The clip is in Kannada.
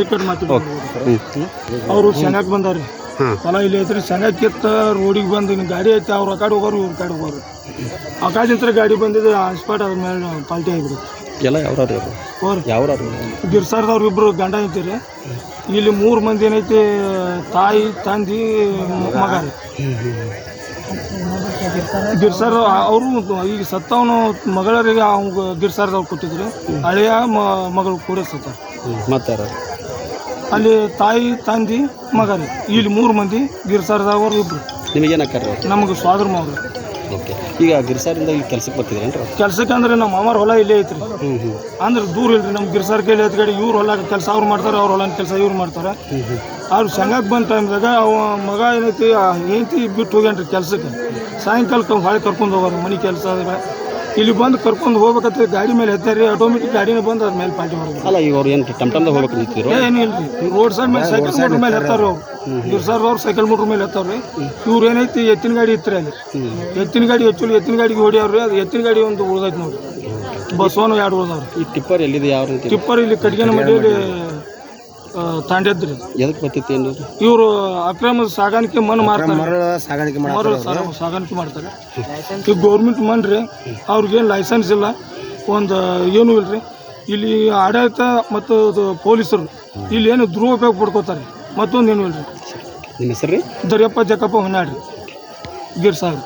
ರಿಪೇರ್ ಮಾತಾಡ್ಬೋದು ಅವರು ಬಂದಾರೆ. ಹಾಂ. ಹೊಲ ಇಲ್ಲಿ ಐತ್ರಿ ಶಂಗಾಕ್ ಕಿತ್ತ ರೋಡಿಗೆ ಬಂದು ಇನ್ನು ಗಾಡಿ ಐತೆ ಅವ್ರು ಆ ಕಡೆ ಹೋಗೋರು ಇವ್ರ ಕಡೆ ಹೋಗೋರು. ಆ ಕಾಜಿಂತ್ರ ಗಾಡಿ ಬಂದಿದ್ದು ಸ್ಪಾಟ್ ಅದ್ರ ಮೇಲೆ ಪಾಲ್ಟಿ ಆಗಿಬಿಡುತ್ತೆ. ಎಲ್ಲ ಯಾವ್ರು ಯಾವ್ರಾರು ಗಿರ್ಸಾರ್ದವ್ರು ಇಬ್ರು ಗಂಡ ಐತಿರಿ ಇಲ್ಲಿ ಮೂರು ಮಂದಿ ಏನೈತಿ ತಾಯಿ ತಂದಿ ಮಗ. ರೀ ಗಿರ್ಸಾರ್ ಅವರು ಈಗ ಸತ್ತವನು ಮಗಳರಿಗೆ ಅವ್ಗೆ ಗಿರ್ಸಾರ್ದವ್ರು ಕೊಟ್ಟಿದ್ರು. ಹಳೆಯ ಮಗಳು ಕೂಡ ಸತ್ತ ಮತ್ತೆ ಅಲ್ಲಿ ತಾಯಿ ತಂದಿ ಮಗ ಇಲ್ಲಿ ಮೂರು ಮಂದಿ ಗಿರ್ಸಾರ್ದವ್ರು ಇಬ್ರು. ನಿಮಗೇನು ನಮಗೆ ಸ್ವಾದ್ರ ಮಾವ್ರಿ ಓಕೆ. ಈಗ ಗಿರ್ಸಾರಿಂದ ಈಗ ಕೆಲ್ಸಕ್ಕೆ ಬರ್ತಿದ್ರೇನ್ರಿ ಕೆಲ್ಸಕ್ಕೆ ಅಂದ್ರೆ ನಮ್ಮ ಮಾಮಾರ ಹೊಲ ಇಲ್ಲೇ ಐತ್ರಿ. ಹ್ಞೂ ಹ್ಞೂ ಅಂದ್ರೆ ದೂರ ಇಲ್ರಿ ನಮ್ಮ ಗಿರ್ಸಾರ್ ಕೈಲಿ ಎತ್ಗಡೆ ಇವ್ರು ಹೊಲ ಕೆಲಸ ಅವ್ರು ಮಾಡ್ತಾರೆ ಅವ್ರ ಹೊಲ ಕೆಲಸ ಇವ್ರು ಮಾಡ್ತಾರೆ. ಅವ್ರು ಸಂಘಕ್ಕೆ ಬಂದ ಟೈಮ್ದಾಗ ಅವ ಮಗ ಏನೈತಿ ಹೆಂಡತಿ ಬಿಟ್ಟು ಹೋಗ್ಯಾನ್ರಿ ಕೆಲ್ಸಕ್ಕೆ. ಸಾಯಂಕಾಲಕ್ಕೆ ಹೊಳೆ ಕರ್ಕೊಂಡು ಹೋಗೋರು ಮನೆ ಕೆಲಸ ಇಲ್ಲಿ ಬಂದು ಕರ್ಕೊಂಡು ಹೋಗ್ಬೇಕಂತ ಗಾಡಿ ಮೇಲೆ ಎತ್ತಾರಿ ಆಟೋಮೆಟಿಕ್ ಗಾಡಿನ ಬಂದು ಅದ್ರ ಮೇಲೆ ಪಾಲ್ಟಿ ಮಾಡ್ಬೇಕು. ಅಲ್ಲ ಈಗ ಅವ್ರು ಏನು ಟಮ್ ಟಮ್ದಾಗ ಹೋಗ್ಬೇಕು ನಿಂತಿದ್ರು ಏನಿಲ್ರಿ ರೋಡ್ ಸೈಡ್ ಮೇಲೆ ಸೈಕಲ್ ಮೋಟ್ರ್ ಮೇಲೆ ಎತ್ತಾರ ಅವ್ರು. ಗಿರ್ಸಾರ್ದವ್ರು ಸೈಕಲ್ ಮೋಟ್ರ್ ಮೇಲೆ ಎತ್ತಾರ್ರಿ ಇವ್ರು ಏನೈತಿ ಎತ್ತಿನ ಗಾಡಿ ಇತ್ತು ಅಲ್ಲಿ. ಎತ್ತಿನ ಗಾಡಿ ಹೆಚ್ಚು ಎತ್ತಿನ ಗಾಡಿಗೆ ಹೊಡಿಯವ್ರಿ ಅದು ಎತ್ತಿನ ಗಾಡಿ ಒಂದು ಉಳ್ದೈತಿ ನೋಡ್ರಿ. ಒಂದು ಎರಡು ಉಳ್ದವ್ರಿ. ಈ ಟಿಪ್ಪರ್ ಎಲ್ಲಿದೆ ಯಾವ ರೀತಿ ಟಿಪ್ಪರ್ ಇಲ್ಲಿ ಕಟ್ಗೆನ ಮಡಿಯಲ್ಲಿ ತಾಂಡದ್ರಿ ಎದಕ್ಕೆ ಬರ್ತೈತಿ ಅನ್ನೋದು? ಇವರು ಅಕ್ರಮ ಸಾಗಾಣಿಕೆ ಮಣ್ಣು ಮಾಡ್ತಾರೆ. ಮರಳ ಸಾಗಾಣಿಕೆ ಸಾ- ಸಾಗಾಣಿಕೆ ಮಾಡ್ತಾರೆ. ಈಗ ಗೌರ್ಮೆಂಟ್ ಮನ್ರಿ ಅವ್ರಿಗೇನು ಲೈಸೆನ್ಸ್ ಇಲ್ಲ ಒಂದು ಏನೂ ರೀ ಇಲ್ಲಿ ಆಡಳಿತ ಮತ್ತು ಅದು ಪೊಲೀಸರು ಇಲ್ಲಿ ಏನು ದುರುಪಯೋಗ ಪಡ್ಕೋತಾರೆ. ಮತ್ತೊಂದು ಏನೂ ಇಲ್ರಿ. ನಿಮ್ಮ ಹೆಸರು ರೀ ದರ್ಯಪ್ಪ ಜಕ್ಕಪ್ಪ ಹೊನ್ನಾಡ್ರಿ ಗಿರ್ ಸಾಹೇಬ್